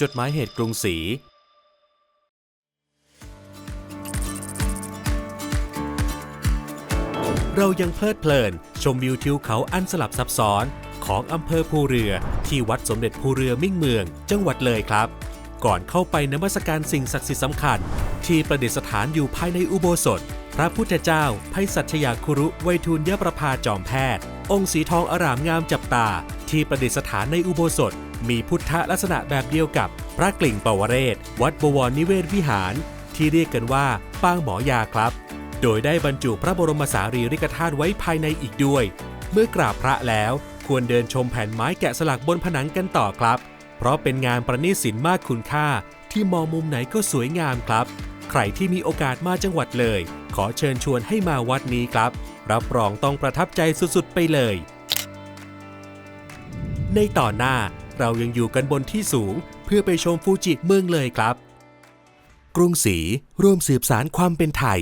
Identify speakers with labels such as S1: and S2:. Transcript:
S1: จดหมายเหตุกรุงศรีเรายังเพลิดเพลิน ชมวิวทิวเขาอันสลับซับซ้อน ของอำเภอภูเรือ ที่วัดสมเด็จภูเรือมิ่งเมือง จังหวัดเลยครับ ก่อนเข้าไปนมัสการสิ่งศักดิ์สิทธิ์สำคัญ ที่ประดิษฐานอยู่ภายในอุโบสถ พระพุทธเจ้าไพศสัชยาคุรุไวทูลยประภาจอมแพทย์ องค์สีทองอร่ามงามจับตา ที่ประดิษฐานในอุโบสถ มีพุทธลักษณะแบบเดียวกับพระกลิ่งปวเรศ วัดบวรนิเวศวิหาร ที่เรียกกันว่าปางหมอยาครับ โดยได้บรรจุพระบรมสารีริกธาตุไว้ภายในอีกด้วย เมื่อกราบพระแล้วควรเดินชมแผ่นไม้แกะสลักบนผนังกันต่อครับ เพราะเป็นงานประณีตศิลป์มากคุณค่า ที่มองมุมไหนก็สวยงามครับ ใครที่มีโอกาสมาจังหวัดเลย ขอเชิญชวนให้มาวัดนี้ครับ รับรองต้องประทับใจสุดๆไปเลย ในต่อหน้า เรายังอยู่กันบนที่สูง เพื่อไปชมฟูจิเมืองเลยครับ กรุงศรีร่วมสืบสารความเป็นไทย